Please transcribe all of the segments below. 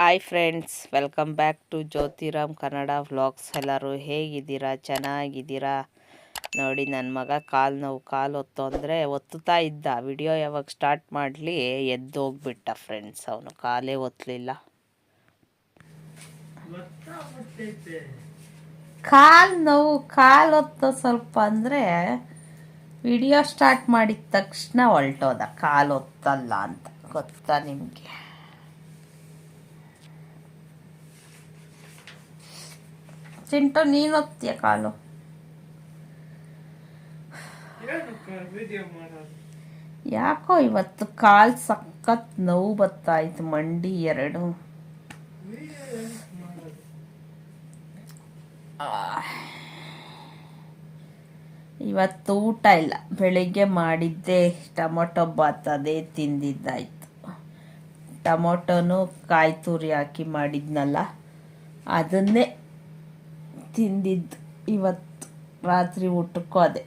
Hi friends welcome back to Jyothiram Kannada vlogs ಎಲ್ಲರೂ ಹೇಗಿದ್ದೀರಾ? ಚೆನ್ನಾಗಿದ್ದೀರಾ? ನೋಡಿ ನನ್ನ ಮಗ ಕಾಲು ನೋವು, ಕಾಲು ಹೊತ್ತು ಅಂದರೆ ಒತ್ತುತ್ತಾ ಇದ್ದ. ವಿಡಿಯೋ ಯಾವಾಗ ಸ್ಟಾರ್ಟ್ ಮಾಡಲಿ? ಎದ್ದು ಹೋಗ್ಬಿಟ್ಟ ಫ್ರೆಂಡ್ಸ್ ಅವನು ಕಾಲೇ ಒತ್ತಲಿಲ್ಲ ಕಾಲು ನೋವು, ಕಾಲು ಹೊತ್ತು ಸ್ವಲ್ಪ ಅಂದರೆ ವಿಡಿಯೋ ಸ್ಟಾರ್ಟ್ ಮಾಡಿದ ತಕ್ಷಣ ಹೊಲ್ಟೋದ. ಕಾಲು ಒತ್ತಲ್ಲ ಅಂತ ಗೊತ್ತಾ ನಿಮಗೆ? ಚಿಂಟು ನೀನು ಹೊತ್ತೀಯ ಕಾಲು? ಯಾಕೋ ಇವತ್ತು ಕಾಲು ಸಖತ್ ನೋವು ಬತ್ತಾಯ್ತು ಮಂಡಿ ಎರಡು. ಇವತ್ತು ಊಟ ಇಲ್ಲ. ಬೆಳಿಗ್ಗೆ ಮಾಡಿದ್ದೆ ಟೊಮೊಟೊ ಬಾತ್ ಅದೇ ತಿಂದಿದ್ದಾಯ್ತು. ಟೊಮೊಟೊನು ಕಾಯಿ ತುರಿ ಹಾಕಿ ಮಾಡಿದ್ನಲ್ಲ ಅದನ್ನೇ ತಿಂದಿದ್ದು. ಇವತ್ತು ರಾತ್ರಿ ಊಟಕ್ಕೂ ಅದೇ.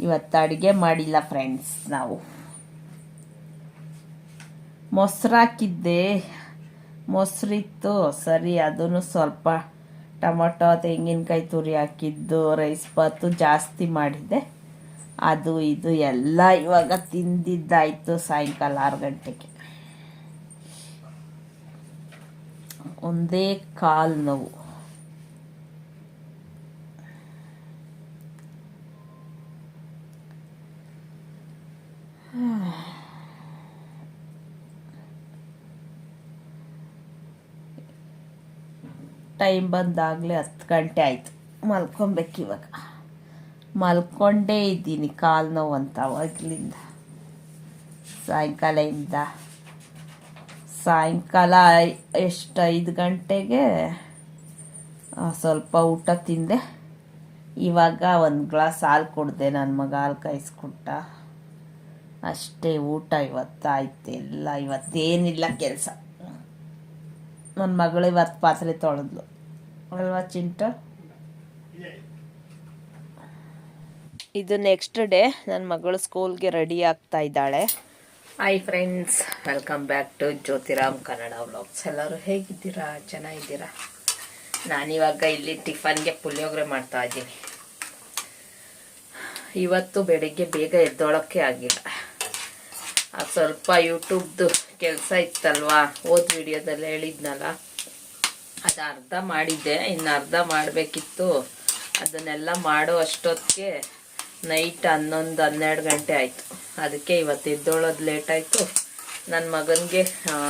ಇವತ್ತು ಅಡುಗೆ ಮಾಡಿಲ್ಲ ಫ್ರೆಂಡ್ಸ್ ನಾವು. ಮೊಸರು ಹಾಕಿದ್ದೆ ಮೊಸರಿತ್ತು. ಸರಿ, ಅದನ್ನು ಸ್ವಲ್ಪ ಟೊಮೊಟೊ, ತೆಂಗಿನಕಾಯಿ ತುರಿ ಹಾಕಿದ್ದು ರೈಸ್ ಬಾತು ಜಾಸ್ತಿ ಮಾಡಿದ್ದೆ. ಅದು, ಇದು ಎಲ್ಲ ಇವಾಗ ತಿಂದಿದ್ದಾಯಿತು ಸಾಯಂಕಾಲ ಆರು ಗಂಟೆಗೆ. ಒಂದೇ ಕಾಲು ನೋವು. ಟೈಮ್ ಬಂದಾಗಲೇ ಹತ್ತು ಗಂಟೆ ಆಯಿತು. ಮಲ್ಕೊಬೇಕು ಇವಾಗ. ಮಲ್ಕೊಂಡೇ ಇದ್ದೀನಿ ಕಾಲು ನೋವು ಅಂತ ಅವಾಗಲಿಂದ. ಸಾಯಂಕಾಲದಿಂದ ಸಾಯಂಕಾಲ ಎಷ್ಟು ಐದು ಗಂಟೆಗೆ? ಸ್ವಲ್ಪ ಊಟ ತಿಂದೆ. ಇವಾಗ ಒಂದು ಗ್ಲಾಸ್ ಹಾಲು ಕುಡ್ದೆ ನನ್ನ ಮಗ ಹಾಲು ಕಾಯಿಸ್ಕೊಟ್ಟ. ಅಷ್ಟೇ ಊಟ ಇವತ್ತಾಯ್ತು ಎಲ್ಲ ಇವತ್ತೇನಿಲ್ಲ ಕೆಲಸ. ನನ್ನ ಮಗಳು ಇವತ್ತು ಪಾತ್ರೆ ತೊಳೆದ್ಲು. ಅಲ್ವಾ ಚಿಂಟ? ಇದು ನೆಕ್ಸ್ಟ್ ಡೇ ನನ್ನ ಮಗಳು ಸ್ಕೂಲ್ಗೆ ರೆಡಿ ಆಗ್ತಾ ಇದ್ದಾಳೆ. Hi friends welcome back to Jyothiram Kannada vlogs ಎಲ್ಲರೂ ಹೇಗಿದ್ದೀರಾ? ಚೆನ್ನಾಗಿದ್ದೀರಾ? ನಾನಿವಾಗ ಇಲ್ಲಿ ಟಿಫನ್ಗೆ ಪುಳಿಯೋಗರೆ ಮಾಡ್ತಾ ಇದ್ದೀನಿ. ಇವತ್ತು ಬೆಳಿಗ್ಗೆ ಬೇಗ ಎದ್ದೊಳಕ್ಕೆ ಆಗಿಲ್ಲ. ಅದು ಸ್ವಲ್ಪ ಯೂಟ್ಯೂಬ್ದು ಕೆಲಸ ಇತ್ತಲ್ವಾ? ಹೋದ ವಿಡಿಯೋದಲ್ಲಿ ಹೇಳಿದ್ನಲ್ಲ. ಅದು ಅರ್ಧ ಮಾಡಿದ್ದೆ. ಇನ್ನು ಅರ್ಧ ಮಾಡಬೇಕಿತ್ತು. ಅದನ್ನೆಲ್ಲ ಮಾಡೋ ಅಷ್ಟೊತ್ತಿಗೆ ನೈಟ್ ಹನ್ನೊಂದು, ಹನ್ನೆರಡು ಗಂಟೆ ಆಯಿತು. ಅದಕ್ಕೆ ಇವತ್ತು ಎದ್ದೋಳೋದು ಲೇಟ್ ಆಯಿತು. ನನ್ನ ಮಗನಿಗೆ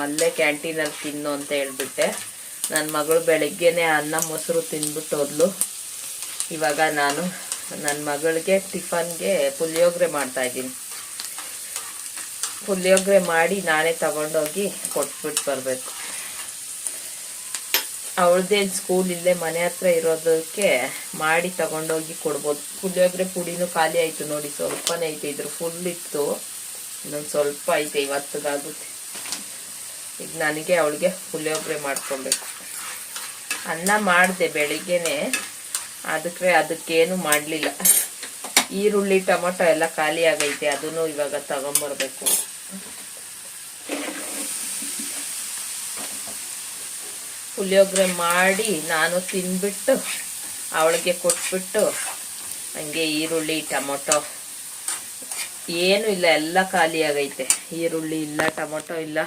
ಅಲ್ಲೇ ಕ್ಯಾಂಟೀನಲ್ಲಿ ತಿನ್ನು ಅಂತ ಹೇಳಿಬಿಟ್ಟೆ. ನನ್ನ ಮಗಳು ಬೆಳಗ್ಗೆನೆ ಅನ್ನ ಮೊಸರು ತಿಂದ್ಬಿಟ್ಟು ಹೋದ್ಲು. ಇವಾಗ ನಾನು ನನ್ನ ಮಗಳಿಗೆ ಟಿಫನ್ಗೆ ಪುಳಿಯೋಗರೆ ಮಾಡ್ತಾ ಇದ್ದೀನಿ. ಪುಳಿಯೋಗರೆ ಮಾಡಿ ನಾನೇ ತಗೊಂಡೋಗಿ ಕೊಟ್ಬಿಟ್ಟು ಬರಬೇಕು. ಅವಳದೇನು ಸ್ಕೂಲ್ ಇಲ್ಲೇ ಮನೆ ಹತ್ರ ಇರೋದಕ್ಕೆ ಮಾಡಿ ತಗೊಂಡೋಗಿ ಕೊಡ್ಬೋದು. ಪುಳಿಯೋಗರೆ ಪುಡಿನೂ ಖಾಲಿ ಆಯಿತು ನೋಡಿ, ಸ್ವಲ್ಪನೇ ಐತೆ. ಇದ್ರ ಫುಲ್ ಇತ್ತು. ಇನ್ನೊಂದು ಸ್ವಲ್ಪ ಐತೆ ಇವತ್ತಿಗಾಗುತ್ತೆ ಈಗ ನನಗೆ ಅವಳಿಗೆ ಪುಳಿಯೋಗರೆ ಮಾಡ್ಕೊಬೇಕು ಅನ್ನ ಮಾಡಿದೆ ಬೆಳಿಗ್ಗೆನೆ. ಅದಕ್ಕೆ ಅದಕ್ಕೇನು ಮಾಡಲಿಲ್ಲ. ಈರುಳ್ಳಿ, ಟೊಮೊಟೊ ಎಲ್ಲ ಖಾಲಿ ಆಗೈತೆ, ಅದನ್ನು ಇವಾಗ ತಗೊಂಬರ್ಬೇಕು. ಪುಳಿಯೋಗರೆ ಮಾಡಿ ನಾನು ತಿನ್ಬಿಟ್ಟು ಅವಳಿಗೆ ಕೊಟ್ಬಿಟ್ಟು ಹಂಗೆ ಈರುಳ್ಳಿ, ಟೊಮೊಟೊ. ಏನು ಇಲ್ಲ, ಎಲ್ಲ ಖಾಲಿ ಆಗೈತೆ ಈರುಳ್ಳಿ ಇಲ್ಲ, ಟೊಮೊಟೊ ಇಲ್ಲ.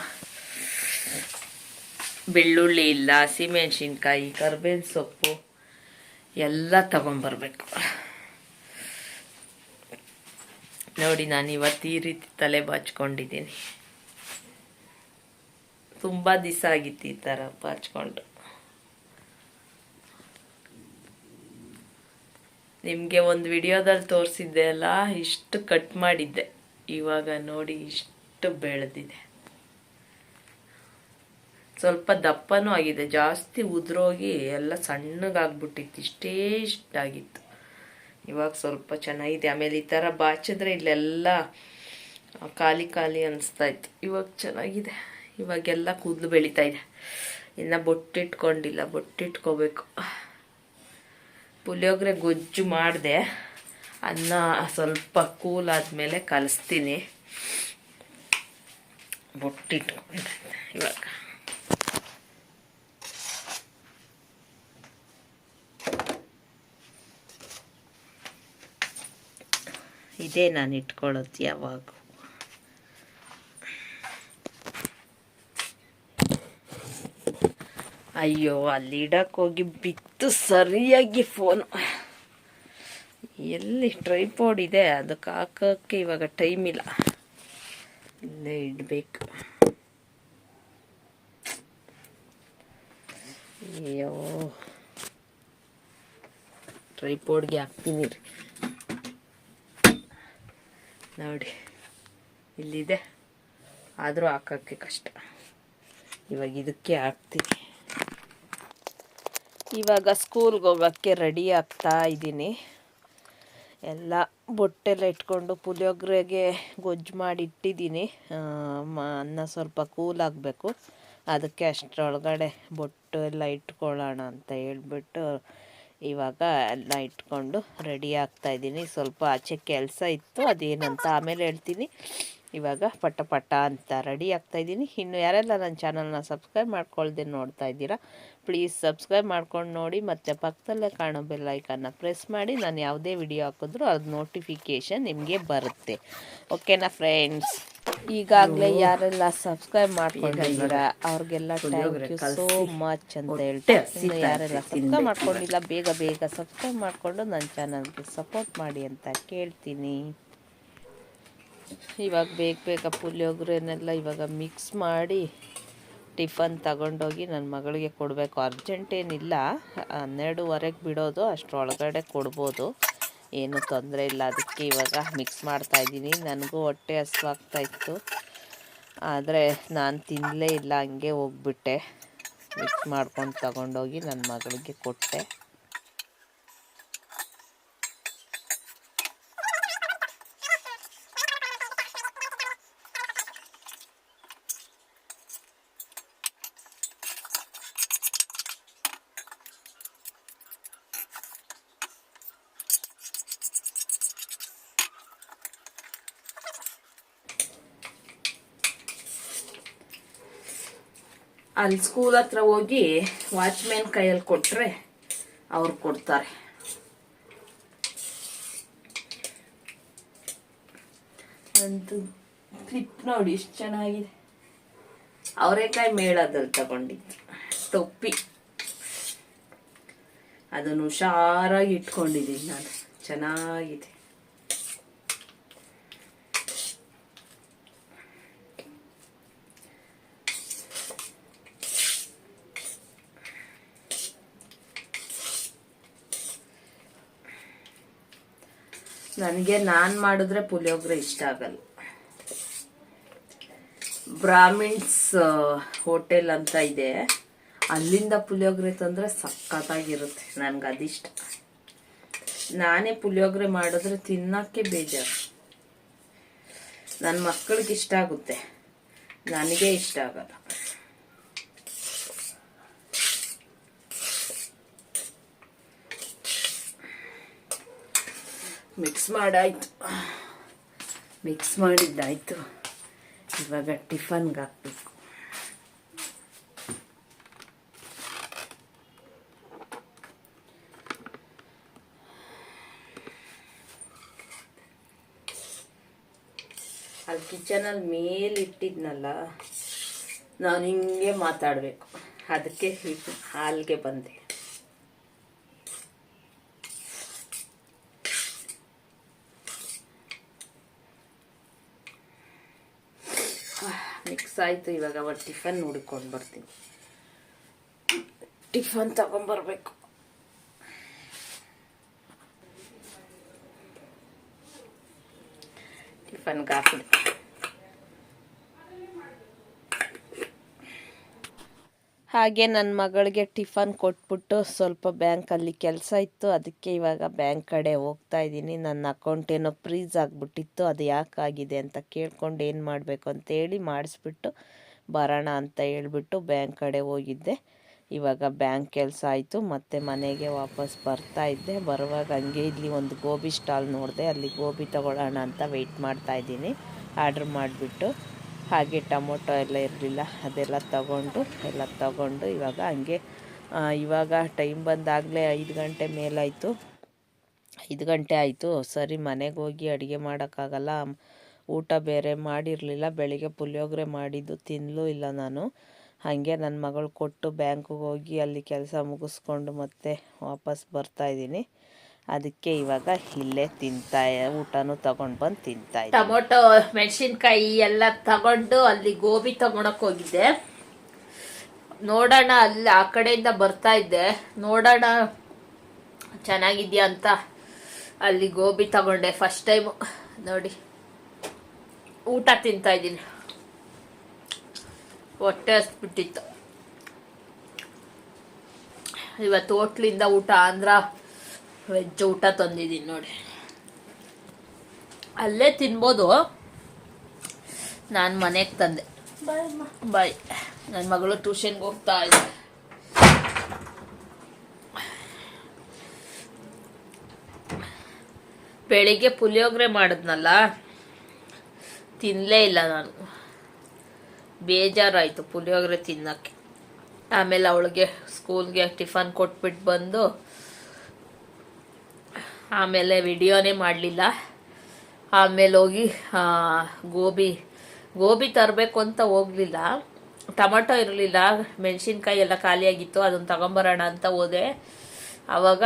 ಬೆಳ್ಳುಳ್ಳಿ ಇಲ್ಲ, ಹಸಿಮೆಣ್ಸಿನ್ಕಾಯಿ, ಕರ್ಬೇವಿನ ಸೊಪ್ಪು ಎಲ್ಲ ತಗೊಂಬರ್ಬೇಕು. ನೋಡಿ ನಾನು ಇವತ್ತು ಈ ರೀತಿ ತಲೆ ಬಾಚ್ಕೊಂಡಿದ್ದೀನಿ. ತುಂಬ ದಿವಸ ಆಗಿತ್ತು ಈ ಥರ ಬಾಚ್ಕೊಂಡು. ನಿಮಗೆ ಒಂದು ವಿಡಿಯೋದಲ್ಲಿ ತೋರಿಸಿದ್ದೆ ಅಲ್ಲ, ಇಷ್ಟು ಕಟ್ ಮಾಡಿದ್ದೆ. ಇವಾಗ ನೋಡಿ, ಇಷ್ಟು ಬೆಳೆದಿದೆ. ಸ್ವಲ್ಪ ದಪ್ಪನೂ ಆಗಿದೆ. ಜಾಸ್ತಿ ಉದುರೋಗಿ ಎಲ್ಲ ಸಣ್ಣಗಾಗ್ಬಿಟ್ಟಿತ್ತು. ಇಷ್ಟೇ ಇಷ್ಟಾಗಿತ್ತು. ಇವಾಗ ಸ್ವಲ್ಪ ಚೆನ್ನಾಗಿದೆ. ಆಮೇಲೆ ಈ ಥರ ಬಾಚಿದ್ರೆ ಇಲ್ಲೆಲ್ಲ ಖಾಲಿ ಖಾಲಿ ಅನಿಸ್ತಾ ಇತ್ತು. ಇವಾಗ ಚೆನ್ನಾಗಿದೆ. ಇವಾಗೆಲ್ಲ ಕೂದಲು ಬೆಳೀತಾ ಇದೆ. ಇನ್ನು ಬೊಟ್ಟಿಟ್ಕೊಂಡಿಲ್ಲ. ಬೊಟ್ಟಿಟ್ಕೋಬೇಕು. ಪುಳಿಯೋಗರೆ ಗೊಜ್ಜು ಮಾಡಿದೆ. ಅನ್ನ ಸ್ವಲ್ಪ ಕೂಲ್ ಆದಮೇಲೆ ಕಲಿಸ್ತೀನಿ. ಬೊಟ್ಟಿಟ್ಕೊಂಡಿದ್ದೆ ಇವಾಗ. ಇದೇ ನಾನು ಇಟ್ಕೊಳ್ಳೋದು ಯಾವಾಗ. ಅಯ್ಯೋ, ಅಲ್ಲಿ ಹೋಗಿ ಬಿತ್ತು ಸರಿಯಾಗಿ ಫೋನು ಎಲ್ಲಿ ಟ್ರೈಪೋಡ್ ಇದೆ? ಅದಕ್ಕೆ ಹಾಕೋಕ್ಕೆ ಇವಾಗ ಟೈಮ್ ಇಲ್ಲ. ಇಲ್ಲೇ ಇಡಬೇಕು. ಅಯ್ಯೋ. ಟ್ರೈಪೋಡ್ಗೆ ಹಾಕ್ತೀನಿ ರೀ. ನೋಡಿ, ಇಲ್ಲಿದೆ. ಆದರೂ ಹಾಕೋಕ್ಕೆ ಕಷ್ಟ. ಇವಾಗ ಇದಕ್ಕೆ ಹಾಕ್ತೀನಿ. ಇವಾಗ ಸ್ಕೂಲ್ಗೆ ಹೋಗೋಕ್ಕೆ ರೆಡಿ ಆಗ್ತಾ ಇದ್ದೀನಿ. ಎಲ್ಲ ಬೊಟ್ಟೆಲ್ಲ ಇಟ್ಕೊಂಡು ಪುಳಿಯೋಗರೆಗೆ ಗೊಜ್ಜು ಮಾಡಿ ಇಟ್ಟಿದ್ದೀನಿ. ಅನ್ನ ಸ್ವಲ್ಪ ಕೂಲ್ ಆಗಬೇಕು. ಅದಕ್ಕೆ ಅಷ್ಟರೊಳಗಡೆ ಬೊಟ್ಟು ಎಲ್ಲ ಇಟ್ಕೊಳ್ಳೋಣ ಅಂತ ಹೇಳ್ಬಿಟ್ಟು ಇವಾಗ ಎಲ್ಲ ಇಟ್ಕೊಂಡು ರೆಡಿ ಆಗ್ತಾ ಇದ್ದೀನಿ. ಸ್ವಲ್ಪ ಆಚೆ ಕೆಲಸ ಇತ್ತು, ಅದೇನಂತ ಆಮೇಲೆ ಹೇಳ್ತೀನಿ. ಇವಾಗ ಪಟ ಅಂತ ರೆಡಿ ಆಗ್ತಾ ಇದ್ದೀನಿ. ಇನ್ನು ಯಾರೆಲ್ಲ ನನ್ನ ಚಾನಲ್ನ ಸಬ್ಸ್ಕ್ರೈಬ್ ಮಾಡ್ಕೊಳ್ದೆ ನೋಡ್ತಾ ಇದ್ದೀರಾ ಪ್ಲೀಸ್ ಸಬ್ಸ್ಕ್ರೈಬ್ ಮಾಡ್ಕೊಂಡು ನೋಡಿ ಮತ್ತು ಪಕ್ಕದಲ್ಲೇ ಕಾಣೋ ಬೆಲ್ ಐಕನ್ನ ಪ್ರೆಸ್ ಮಾಡಿ ನಾನು ಯಾವುದೇ ವಿಡಿಯೋ ಹಾಕಿದ್ರು ಅದು ನೋಟಿಫಿಕೇಷನ್ ನಿಮಗೆ ಬರುತ್ತೆ. ಓಕೆನಾ ಫ್ರೆಂಡ್ಸ್ ಈಗಾಗಲೇ ಯಾರೆಲ್ಲ ಸಬ್ಸ್ಕ್ರೈಬ್ ಮಾಡ್ಕೊಂಡಿದ್ದೀರಾ ಅವ್ರಿಗೆಲ್ಲ ಥ್ಯಾಂಕ್ ಯು ಸೋ ಮಚ್ ಅಂತ ಹೇಳ್ತೀನಿ ಇನ್ನು ಯಾರೆಲ್ಲ ಸಬ್ಸ್ಕ್ರೈಬ್ ಮಾಡ್ಕೊಂಡಿಲ್ಲ ಬೇಗ ಬೇಗ ಸಬ್ಸ್ಕ್ರೈಬ್ ಮಾಡಿಕೊಂಡು ನನ್ನ ಚಾನಲ್ಗೆ ಸಪೋರ್ಟ್ ಮಾಡಿ ಅಂತ ಕೇಳ್ತೀನಿ. ಇವಾಗ ಬೇಗ ಬೇಗ ಪುಳಿಯೋಗರೆನೆಲ್ಲ ಇವಾಗ ಮಿಕ್ಸ್ ಮಾಡಿ ಟಿಫನ್ ತಗೊಂಡೋಗಿ ನನ್ನ ಮಗಳಿಗೆ ಕೊಡಬೇಕು. ಅರ್ಜೆಂಟ್ ಏನಿಲ್ಲ. ಹನ್ನೆರಡುವರೆಗೆ ಬಿಡೋದು, ಅಷ್ಟರೊಳಗಡೆ ಕೊಡ್ಬೋದು. ಏನು ತೊಂದರೆ ಇಲ್ಲ. ಅದಕ್ಕೆ ಇವಾಗ ಮಿಕ್ಸ್ ಮಾಡ್ತಾ ಇದ್ದೀನಿ. ನನಗೂ ಹೊಟ್ಟೆ ಹಸುವಾಗ್ತಾಯಿತ್ತು ಆದರೆ ನಾನು ತಿನ್ನಲೇ ಇಲ್ಲ. ಹಂಗೆ ಹೋಗ್ಬಿಟ್ಟೆ. ಮಿಕ್ಸ್ ಮಾಡ್ಕೊಂಡು ತಗೊಂಡೋಗಿ ನನ್ನ ಮಗಳಿಗೆ ಕೊಟ್ಟೆ. ಅಲ್ಲಿ ಸ್ಕೂಲ್ ಹತ್ರ ಹೋಗಿ ವಾಚ್ಮ್ಯಾನ್ ಕೈಯಲ್ಲಿ ಕೊಟ್ರೆ ಅವ್ರು ಕೊಡ್ತಾರೆ. ಒಂದು ಕ್ಲಿಪ್ ನೋಡಿ ಎಷ್ಟು ಚೆನ್ನಾಗಿದೆ. ಅವರೇಕಾಯಿ ಮೇಳದಲ್ಲಿ ತಗೊಂಡಿದ್ದು. ಟೊಪ್ಪಿ ಅದನ್ನು ಹುಷಾರಾಗಿ ಇಟ್ಕೊಂಡಿದ್ದೀನಿ ನಾನು. ಚೆನ್ನಾಗಿದೆ. ನನಗೆ ನಾನು ಮಾಡಿದ್ರೆ ಪುಳಿಯೋಗರೆ ಇಷ್ಟ ಆಗಲ್ಲ. ಬ್ರಾಹ್ಮಿಣ್ಸ್ ಹೋಟೆಲ್ ಅಂತ ಇದೆ. ಅಲ್ಲಿಂದ ಪುಳಿಯೋಗರೆ ತಂದರೆ ಸಖತ್ತಾಗಿರುತ್ತೆ, ನನಗೆ ಅದಿಷ್ಟ. ನಾನೇ ಪುಳಿಯೋಗರೆ ಮಾಡಿದ್ರೆ ತಿನ್ನೋಕ್ಕೆ ಬೇಜಾರು. ನನ್ನ ಮಕ್ಕಳಿಗೆ ಇಷ್ಟ ಆಗುತ್ತೆ. ನನಗೆ ಇಷ್ಟ ಆಗಲ್ಲ. ಮಿಕ್ಸ್ ಮಾಡಾಯಿತು. ಮಿಕ್ಸ್ ಮಾಡಿದ್ದಾಯಿತು. ಇವಾಗ ಟಿಫನ್ಗೆ ಹಾಕ್ಬೇಕು. ಅಲ್ಲಿ ಕಿಚನಲ್ಲಿ ಮೇಲೆ ಇಟ್ಟಿದ್ನಲ್ಲ, ನಾನು ಹಿಂಗೆ ಮಾತಾಡಬೇಕು. ಅದಕ್ಕೆ ಹಾಲ್ಗೆ ಬಂದೆ ಮಿಕ್ಸ್ ಆಯಿತು ಇವಾಗ ಅವತ್ತು ಟಿಫನ್ ಹುಡ್ಕೊಂಡು ಬರ್ತೀನಿ. ಟಿಫನ್ ತಗೊಂಬರ್ಬೇಕು. ಟಿಫನ್ಗೆ ಹಾಕಿದೆ ಹಾಗೆ ನನ್ನ ಮಗಳಿಗೆ ಟಿಫನ್ ಕೊಟ್ಬಿಟ್ಟು ಸ್ವಲ್ಪ ಬ್ಯಾಂಕಲ್ಲಿ ಕೆಲಸ ಇತ್ತು. ಅದಕ್ಕೆ ಇವಾಗ ಬ್ಯಾಂಕ್ ಕಡೆ ಹೋಗ್ತಾ ಇದ್ದೀನಿ. ನನ್ನ ಅಕೌಂಟ್ ಏನೋ ಫ್ರೀಸ್ ಆಗಿಬಿಟ್ಟಿತ್ತು. ಅದು ಯಾಕಾಗಿದೆ ಅಂತ ಕೇಳ್ಕೊಂಡು ಏನು ಮಾಡಬೇಕು ಅಂತೇಳಿ ಮಾಡಿಸ್ಬಿಟ್ಟು ಬರೋಣ ಅಂತ ಹೇಳ್ಬಿಟ್ಟು ಬ್ಯಾಂಕ್ ಕಡೆ ಹೋಗಿದ್ದೆ. ಇವಾಗ ಬ್ಯಾಂಕ್ ಕೆಲಸ ಆಯಿತು. ಮತ್ತು ಮನೆಗೆ ವಾಪಸ್ ಬರ್ತಾ ಇದ್ದೆ. ಬರುವಾಗ ಹಂಗೆ ಇಲ್ಲಿ ಒಂದು ಗೋಬಿ ಸ್ಟಾಲ್ ನೋಡಿದೆ. ಅಲ್ಲಿ ಗೋಬಿ ತಗೊಳ್ಳೋಣ ಅಂತ ವೆಯ್ಟ್ ಮಾಡ್ತಾ ಇದ್ದೀನಿ. ಆರ್ಡ್ರ್ ಮಾಡಿಬಿಟ್ಟು. ಹಾಗೆ ಟೊಮೊಟೊ ಎಲ್ಲ ಇರಲಿಲ್ಲ, ಅದೆಲ್ಲ ತಗೊಂಡು, ಎಲ್ಲ ತಗೊಂಡು ಇವಾಗ ಹಂಗೆ ಇವಾಗ ಟೈಮ್ ಬಂದಾಗಲೇ ಐದು ಗಂಟೆ ಮೇಲಾಯಿತು. ಐದು ಗಂಟೆ ಆಯಿತು. ಸರಿ, ಮನೆಗೆ ಹೋಗಿ ಅಡುಗೆ ಮಾಡೋಕ್ಕಾಗಲ್ಲ. ಊಟ ಬೇರೆ ಮಾಡಿರಲಿಲ್ಲ. ಬೆಳಿಗ್ಗೆ ಪುಳಿಯೋಗರೆ ಮಾಡಿದ್ದು ತಿನ್ನಲೂ ಇಲ್ಲ ನಾನು. ಹಾಗೆ ನನ್ನ ಮಗಳು ಕೊಟ್ಟು ಬ್ಯಾಂಕಿಗೆ ಹೋಗಿ ಅಲ್ಲಿ ಕೆಲಸ ಮುಗಿಸ್ಕೊಂಡು ಮತ್ತೆ ವಾಪಸ್ ಬರ್ತಾಯಿದ್ದೀನಿ ಅದಕ್ಕೆ ಇವಾಗ ಇಲ್ಲೇ ತಿಂತಾ ಊಟನೂ ತಗೊಂಡು ಬಂದು ತಿಂತಾ ಟೊಮೊಟೊ, ಮೆಣಸಿನ್ಕಾಯಿ ಎಲ್ಲ ತಗೊಂಡು ಅಲ್ಲಿ ಗೋಬಿ ತಗೊಳಕ್ ಹೋಗಿದ್ದೆ. ನೋಡೋಣ ಅಲ್ಲಿ ಆ ಕಡೆಯಿಂದ ಬರ್ತಾ ಇದ್ದೆ. ನೋಡೋಣ ಚೆನ್ನಾಗಿದ್ಯಾ ಅಂತ ಅಲ್ಲಿ ಗೋಬಿ ತಗೊಂಡೆ ಫಸ್ಟ್ ಟೈಮು ನೋಡಿ, ಊಟ ತಿಂತಾ ಇದ್ದೀನಿ. ಹೊಟ್ಟೆ ಹಸ್ಬಿಟ್ಟಿತ್ತು. ಇವತ್ತು ಹೋಟ್ಲಿಂದ ಊಟ ಆಂಧ್ರ ವೆಜ್ ಊಟ ತಂದಿದ್ದೀನಿ ನೋಡಿ. ಅಲ್ಲೇ ತಿನ್ಬೋದು. ನಾನು ಮನೆಗೆ ತಂದೆ. ಬಾಯ್ ನನ್ನ ಮಗಳು ಟ್ಯೂಷನ್ಗೆ ಹೋಗ್ತಾ ಇದೆ ಬೆಳಿಗ್ಗೆ ಪುಳಿಯೋಗರೆ ಮಾಡಿದ್ನಲ್ಲ ತಿನ್ನಲೇ ಇಲ್ಲ ನಾನು. ಬೇಜಾರಾಯಿತು ಪುಳಿಯೋಗರೆ ತಿನ್ನೋಕ್ಕೆ. ಆಮೇಲೆ ಅವಳಿಗೆ ಸ್ಕೂಲ್ಗೆ ಟಿಫನ್ ಕೊಟ್ಬಿಟ್ಟು ಬಂದು ಆಮೇಲೆ ವಿಡಿಯೋನೇ ಮಾಡಲಿಲ್ಲ. ಆಮೇಲೆ ಹೋಗಿ ಗೋಬಿ ಗೋಬಿ ತರಬೇಕು ಅಂತ ಹೋಗಲಿಲ್ಲ. ಟೊಮಟೊ ಇರಲಿಲ್ಲ, ಮೆಣಸಿನ್ಕಾಯಿ ಎಲ್ಲ ಖಾಲಿಯಾಗಿತ್ತು, ಅದನ್ನು ತಗೊಂಬರೋಣ ಅಂತ ಹೋದೆ. ಆವಾಗ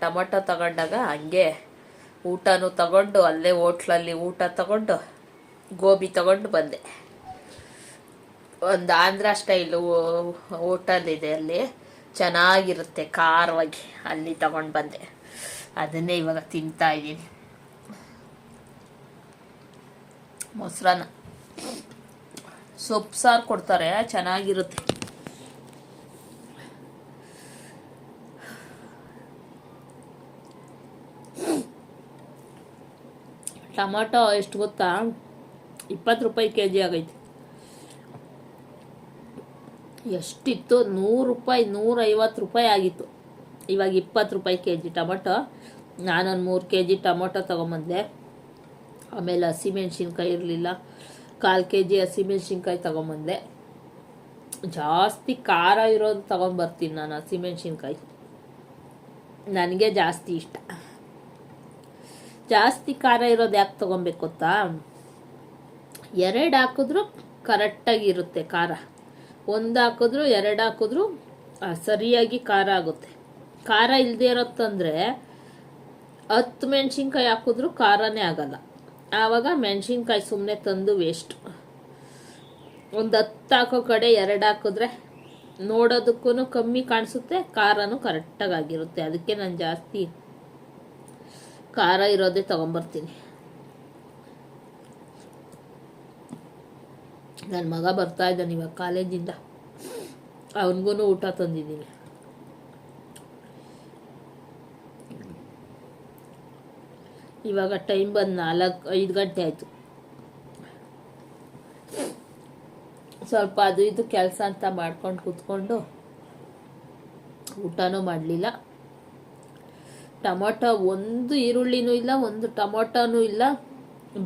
ಟೊಮಟೊ ತಗೊಂಡಾಗ ಹಂಗೆ ಊಟನೂ ತಗೊಂಡು, ಅಲ್ಲೇ ಹೋಟ್ಲಲ್ಲಿ ಊಟ ತಗೊಂಡು, ಗೋಬಿ ತಗೊಂಡು ಬಂದೆ. ಒಂದು ಆಂಧ್ರ ಸ್ಟೈಲು ಹೋಟಲ್ ಇದೆ ಅಲ್ಲಿ. ಚೆನ್ನಾಗಿರುತ್ತೆ, ಖಾರವಾಗಿ ಅಲ್ಲಿ ತಗೊಂಡು ಬಂದೆ. ಅದನ್ನೇ ಇವಾಗ ತಿಂತಾ ಇದ್ದೀನಿ. ಮೊಸರನ್ನ. ಸೊಪ್ಪು ಸಾರು ಕೊಡ್ತಾರೆ, ಚೆನ್ನಾಗಿರುತ್ತೆ. ಟೊಮಾಟೊ ಎಷ್ಟು ಗೊತ್ತಾ? ಇಪ್ಪತ್ತು ರೂಪಾಯಿ ಕೆ ಜಿ ಆಗೈತೆ. ಎಷ್ಟಿತ್ತು? ನೂರು ರೂಪಾಯಿ, ನೂರೈವತ್ತು ರೂಪಾಯಿ ಆಗಿತ್ತು. ಇವಾಗ ಇಪ್ಪತ್ತು ರೂಪಾಯಿ ಕೆ ಜಿ ಟೊಮೊಟೊ. ನಾನೊಂದು ಮೂರು ಕೆ ಜಿ ಟೊಮೊಟೊ ತೊಗೊಂಬಂದೆ. ಆಮೇಲೆ ಹಸಿಮೆಣ್ಸಿನ್ಕಾಯಿ ಇರಲಿಲ್ಲ. ಕಾಲು ಕೆ ಜಿ ಹಸಿಮೆಣ್ಸಿನ್ಕಾಯಿ ತೊಗೊಂಬಂದೆ. ಜಾಸ್ತಿ ಖಾರ ಇರೋದು ತೊಗೊಂಬರ್ತೀನಿ ನಾನು ಹಸಿಮೆಣ್ಸಿನ್ಕಾಯಿ. ನನಗೆ ಜಾಸ್ತಿ ಇಷ್ಟ. ಜಾಸ್ತಿ ಖಾರ ಇರೋದು ಯಾಕೆ ತೊಗೊಬೇಕು ಗೊತ್ತಾ? ಎರಡು ಹಾಕಿದ್ರು ಕರೆಕ್ಟಾಗಿರುತ್ತೆ ಖಾರ. ಒಂದು ಹಾಕಿದ್ರು, ಎರಡು ಹಾಕಿದ್ರು ಸರಿಯಾಗಿ ಖಾರ ಆಗುತ್ತೆ. ಖಾರ ಇಲ್ಲದೆ ಇರತ್ತಂದರೆ ಹತ್ತು ಮೆಣಸಿನ್ಕಾಯಿ ಹಾಕಿದ್ರು ಖಾರನೇ ಆಗಲ್ಲ. ಆವಾಗ ಮೆಣಸಿನ್ಕಾಯಿ ಸುಮ್ಮನೆ ತಂದು ವೇಸ್ಟ್ ಒಂದು ಹತ್ತು ಹಾಕೋ ಕಡೆ ಎರಡು ಹಾಕಿದ್ರೆ ನೋಡೋದಕ್ಕೂ ಕಮ್ಮಿ ಕಾಣಿಸುತ್ತೆ, ಖಾರನೂ ಕರೆಕ್ಟಾಗಿ ಆಗಿರುತ್ತೆ. ಅದಕ್ಕೆ ನಾನು ಜಾಸ್ತಿ ಖಾರ ಇರೋದೇ ತೊಗೊಂಬರ್ತೀನಿ. ನನ್ನ ಮಗ ಬರ್ತಾ ಇದ್ದಾನೆ ಇವಾಗ ಕಾಲೇಜಿಂದ. ಅವನಿಗೂ ಊಟ ತಂದಿದ್ದೀನಿ. ಇವಾಗ ಟೈಮ್ ಬಂದು ನಾಲ್ಕು, ಐದು ಗಂಟೆ ಆಯಿತು. ಸ್ವಲ್ಪ ಅದು ಇದು ಕೆಲಸ ಅಂತ ಮಾಡ್ಕೊಂಡು ಕೂತ್ಕೊಂಡು ಊಟನೂ ಮಾಡಲಿಲ್ಲ. ಟೊಮೊಟೊ ಒಂದು ಈರುಳ್ಳಿನೂ ಇಲ್ಲ, ಒಂದು ಟೊಮೊಟೊನೂ ಇಲ್ಲ.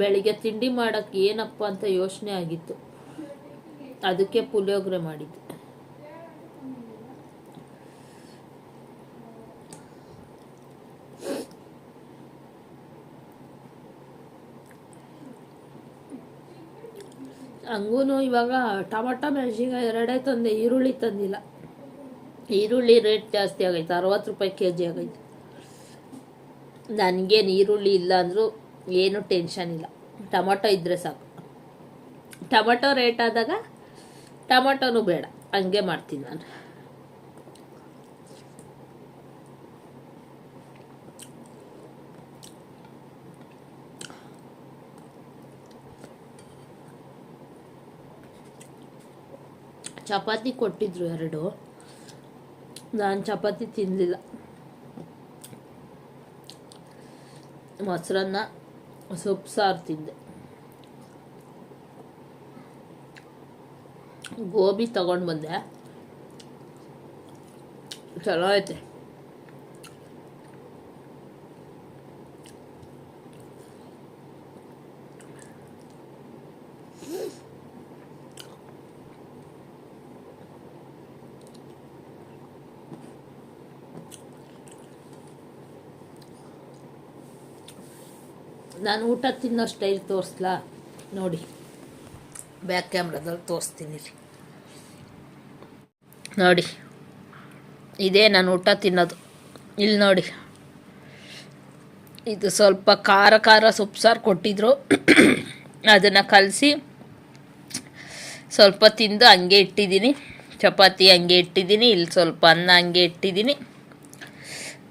ಬೆಳಿಗ್ಗೆ ತಿಂಡಿ ಮಾಡೋಕ್ಕೆ ಏನಪ್ಪ ಅಂತ ಯೋಚನೆ ಆಗಿತ್ತು. ಅದಕ್ಕೆ ಪುಳಿಯೋಗರೆ ಮಾಡಿದ್ದೆ. ಹಂಗೂ ಇವಾಗ ಟೊಮೊಟೊ ಮೆಣಸಿನ್ಕಾಯಿ ಎರಡೇ ತಂದೆ, ಈರುಳ್ಳಿ ತಂದಿಲ್ಲ. ಈರುಳ್ಳಿ ರೇಟ್ ಜಾಸ್ತಿ ಆಗೈತೆ, ಅರವತ್ತು ರೂಪಾಯಿ ಕೆ ಜಿ ಆಗೈತೆ. ನನಗೇನು ಈರುಳ್ಳಿ ಇಲ್ಲ ಅಂದರೂ ಏನೂ ಟೆನ್ಷನ್ ಇಲ್ಲ. ಟೊಮೊಟೊ ಇದ್ದರೆ ಸಾಕು. ಟೊಮೊಟೊ ರೇಟ್ ಆದಾಗ ಟೊಮೊಟೊನೂ ಬೇಡ, ಹಂಗೆ ಮಾಡ್ತೀನಿ ನಾನು. ಚಪಾತಿ ಕೊಟ್ಟಿದ್ರು ಎರಡು. ನಾನು ಚಪಾತಿ ತಿನ್ನಲಿಲ್ಲ ಮೊಸರನ್ನ ಸೊಪ್ಪು, ಸಾರು ತಿಂದೆ. ಗೋಬಿ ತಗೊಂಡು ಬಂದೆ. ಚಲೋ ಐತೆ. ನಾನು ಊಟ ತಿನ್ನೋ ಸ್ಟೈಲ್ ತೋರಿಸ್ಲಾ? ನೋಡಿ. ಬ್ಯಾಕ್ ಕ್ಯಾಮ್ರಾದಲ್ಲಿ ತೋರಿಸ್ತೀನಿ ನೋಡಿ. ಇದೇ ನಾನು ಊಟ ತಿನ್ನೋದು. ಇಲ್ಲಿ ನೋಡಿ. ಇದು ಸ್ವಲ್ಪ ಖಾರ ಖಾರ ಸೊಪ್ಪು ಸಾರು ಕೊಟ್ಟಿದ್ರು. ಅದನ್ನು ಕಲಸಿ ಸ್ವಲ್ಪ ತಿಂದು ಹಂಗೆ ಇಟ್ಟಿದ್ದೀನಿ. ಚಪಾತಿ ಹಂಗೆ ಇಟ್ಟಿದ್ದೀನಿ, ಇಲ್ಲಿ ಸ್ವಲ್ಪ ಅನ್ನ ಹಂಗೆ ಇಟ್ಟಿದ್ದೀನಿ.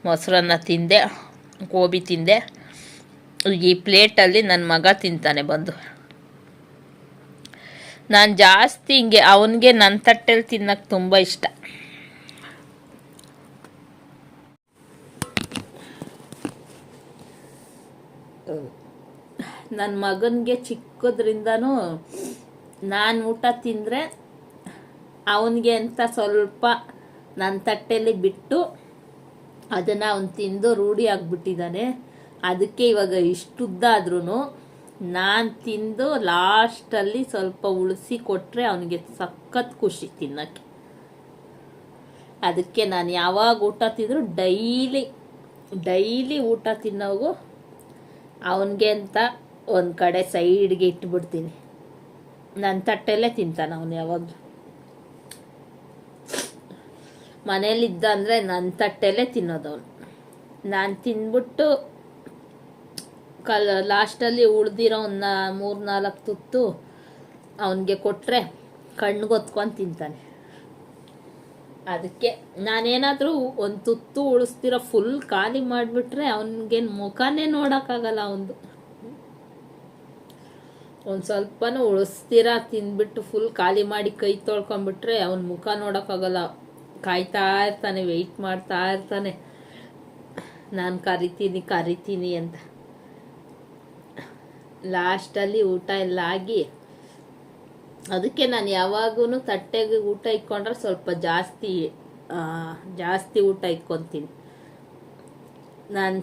ಮೊಸರನ್ನ ತಿಂದೆ, ಗೋಬಿ ತಿಂದೆ. ಈ ಪ್ಲೇಟಲ್ಲಿ ನನ್ನ ಮಗ ತಿಂತಾನೆ, ಬಂದು. ನಾನು ಜಾಸ್ತಿ ಹಿಂಗೆ ಅವನಿಗೆ ನನ್ನ ತಟ್ಟೆಲಿ ತಿನ್ನಕ್ಕೆ ತುಂಬ ಇಷ್ಟ. ನನ್ನ ಮಗನಿಗೆ ಚಿಕ್ಕದ್ರಿಂದನೂ ನಾನು ಊಟ ತಿಂದರೆ ಅವನಿಗೆ ಅಂತ ಸ್ವಲ್ಪ ನನ್ನ ತಟ್ಟೆಯಲ್ಲಿ ಬಿಟ್ಟು ಅದನ್ನು ಅವನು ತಿಂದು ರೂಢಿ ಆಗಿಬಿಟ್ಟಿದ್ದಾನೆ ಅದಕ್ಕೆ ಇವಾಗ ಇಷ್ಟುದ್ದ ಆದ್ರೂ ನಾನು ತಿಂದು ಲಾಸ್ಟಲ್ಲಿ ಸ್ವಲ್ಪ ಉಳಿಸಿ ಕೊಟ್ಟರೆ ಅವನಿಗೆ ಸಖತ್ ಖುಷಿ ತಿನ್ನೋಕ್ಕೆ. ಅದಕ್ಕೆ ನಾನು ಯಾವಾಗ ಊಟ ತಿಂದರೂ ಡೈಲಿ ಡೈಲಿ ಊಟ ತಿನ್ನೋಗು ಅವನಿಗೆ ಅಂತ ಒಂದು ಕಡೆ ಸೈಡ್ಗೆ ಇಟ್ಬಿಡ್ತೀನಿ. ನನ್ನ ತಟ್ಟೆಲ್ಲೇ ತಿಂತಾನೆ ಅವನು ಯಾವಾಗಲೂ. ಮನೇಲಿದ್ದ ಅಂದರೆ ನನ್ನ ತಟ್ಟೆಲ್ಲೇ ತಿನ್ನೋದು ಅವನು. ನಾನು ತಿಂದ್ಬಿಟ್ಟು ಕಲ್, ಲಾಸ್ಟಲ್ಲಿ ಉಳಿದಿರೋ ಒಂದು ಮೂರು ನಾಲ್ಕು ತುತ್ತು ಅವನಿಗೆ ಕೊಟ್ಟರೆ ಕಣ್ಗೊತ್ಕೊಂಡು ತಿಂತಾನೆ. ಅದಕ್ಕೆ ನಾನೇನಾದರೂ ಒಂದು ತುತ್ತು ಉಳಿಸ್ತಿರೋ ಫುಲ್ ಖಾಲಿ ಮಾಡಿಬಿಟ್ರೆ ಅವನಿಗೇನು ಮುಖನೇ ನೋಡೋಕ್ಕಾಗಲ್ಲ ಅವನದು. ಒಂದು ಸ್ವಲ್ಪನೂ ಉಳಿಸ್ತೀರಾ ತಿಂದ್ಬಿಟ್ಟು ಫುಲ್ ಖಾಲಿ ಮಾಡಿ ಕೈ ತೊಳ್ಕೊಂಬಿಟ್ರೆ ಅವನ ಮುಖ ನೋಡೋಕ್ಕಾಗಲ್ಲ. ಕಾಯ್ತಾ ಇರ್ತಾನೆ ವೆಯ್ಟ್ ಮಾಡ್ತಾ ಇರ್ತಾನೆ. ನಾನು ಕರಿತೀನಿ ಕರಿತೀನಿ ಅಂತ. ಲಾಸ್ಟಲ್ಲಿ ಊಟ ಎಲ್ಲ ಆಗಿ ಅದಕ್ಕೆ ನಾನು ಯಾವಾಗೂ ತಟ್ಟೆಗೆ ಊಟ ಇಕ್ಕೊಂಡ್ರೆ ಸ್ವಲ್ಪ ಜಾಸ್ತಿ ಜಾಸ್ತಿ ಊಟ ಇಕ್ಕೊತೀನಿ ನಾನು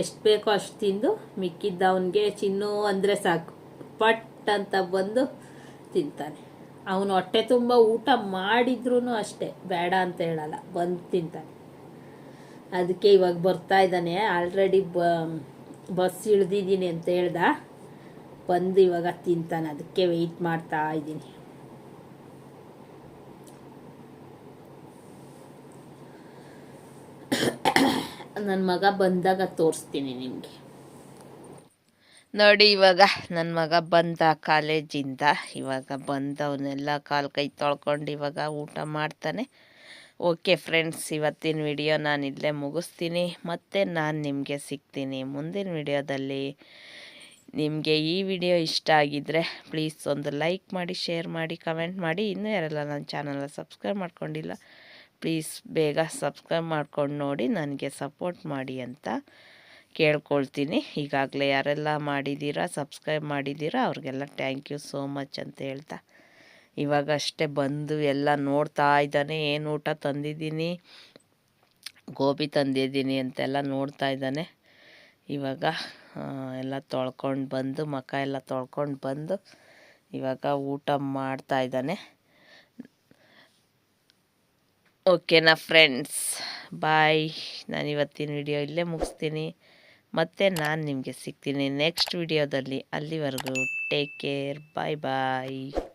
ಎಷ್ಟು ಬೇಕೋ ಅಷ್ಟು ತಿಂದು ಮಿಕ್ಕಿದ್ದ ಅವನಿಗೆ ಚಿನ್ನು ಅಂದರೆ ಸಾಕು. ಪಟ್ ಅಂತ ಬಂದು ತಿಂತಾನೆ. ಅವನು ಹೊಟ್ಟೆ ತುಂಬ ಊಟ ಮಾಡಿದ್ರೂ ಅಷ್ಟೇ. ಬೇಡ ಅಂತ ಹೇಳಲ್ಲ, ಬಂದು ತಿಂತಾನೆ. ಅದಕ್ಕೆ ಇವಾಗ ಬರ್ತಾ ಇದ್ದಾನೆ. ಆಲ್ರೆಡಿ ಬಸ್ ಇಳ್ದಿದ್ದೀನಿ ಅಂತ ಹೇಳ್ದ. ಬಂದು ಇವಾಗ ತಿಂತಾನೆ. ಅದಕ್ಕೆ ವೆಯ್ಟ್ ಮಾಡ್ತಾ ಇದ್ದೀನಿ. ನನ್ನ ಮಗ ಬಂದಾಗ ತೋರಿಸ್ತೀನಿ ನಿಮಗೆ. ನೋಡಿ ಇವಾಗ ನನ್ನ ಮಗ ಬಂದ ಕಾಲೇಜಿಂದ, ಇವಾಗ ಬಂದವನ್ನೆಲ್ಲ ಕಾಲು ಕೈ ತೊಳ್ಕೊಂಡು ಇವಾಗ ಊಟ ಮಾಡ್ತಾನೆ. ಓಕೆ ಫ್ರೆಂಡ್ಸ್ ಇವತ್ತಿನ ವಿಡಿಯೋ ನಾನು ಇಲ್ಲೇ ಮುಗಿಸ್ತೀನಿ. ಮತ್ತು ನಾನು ನಿಮಗೆ ಸಿಗ್ತೀನಿ ಮುಂದಿನ ವಿಡಿಯೋದಲ್ಲಿ ನಿಮಗೆ ಈ ವಿಡಿಯೋ ಇಷ್ಟ ಆಗಿದ್ದರೆ ಪ್ಲೀಸ್ ಒಂದು ಲೈಕ್ ಮಾಡಿ ಶೇರ್ ಮಾಡಿ ಕಮೆಂಟ್ ಮಾಡಿ. ಇನ್ನೂ ಯಾರೆಲ್ಲ ನನ್ನ ಚಾನಲ್ನ ಸಬ್ಸ್ಕ್ರೈಬ್ ಮಾಡ್ಕೊಂಡಿಲ್ಲ ಪ್ಲೀಸ್ ಬೇಗ ಸಬ್ಸ್ಕ್ರೈಬ್ ಮಾಡ್ಕೊಂಡು ನೋಡಿ, ನನಗೆ ಸಪೋರ್ಟ್ ಮಾಡಿ ಅಂತ ಕೇಳ್ಕೊಳ್ತೀನಿ. ಈಗಾಗಲೇ ಯಾರೆಲ್ಲ ಮಾಡಿದ್ದೀರಾ ಸಬ್ಸ್ಕ್ರೈಬ್ ಮಾಡಿದ್ದೀರಾ, ಅವ್ರಿಗೆಲ್ಲ ಥ್ಯಾಂಕ್ ಯು ಸೋ ಮಚ್ ಅಂತ ಹೇಳ್ತಾ. ಇವಾಗ ಅಷ್ಟೇ ಬಂದು ಎಲ್ಲ ನೋಡ್ತಾ ಇದ್ದಾನೆ, ಏನು ಊಟ ತಂದಿದ್ದೀನಿ, ಗೋಬಿ ತಂದಿದ್ದೀನಿ ಅಂತೆಲ್ಲ ನೋಡ್ತಾ ಇದ್ದಾನೆ. ಇವಾಗ ಎಲ್ಲ ತೊಳ್ಕೊಂಡು ಬಂದು ಮಖ ಎಲ್ಲ ತೊಳ್ಕೊಂಡು ಬಂದು, ಇವಾಗ ಊಟ ಮಾಡ್ತಾ ಇದ್ದಾನೆ. ಓಕೆನಾ ಫ್ರೆಂಡ್ಸ್? ಬಾಯ್. ನಾನು ಇವತ್ತಿನ ವಿಡಿಯೋ ಇಲ್ಲೇ ಮುಗಿಸ್ತೀನಿ. ಮತ್ತೆ ನಾನು ನಿಮಗೆ ಸಿಗ್ತೀನಿ ನೆಕ್ಸ್ಟ್ ವಿಡಿಯೋದಲ್ಲಿ. ಅಲ್ಲಿವರೆಗೂ ಟೇಕ್ ಕೇರ್. ಬಾಯ್ ಬಾಯ್.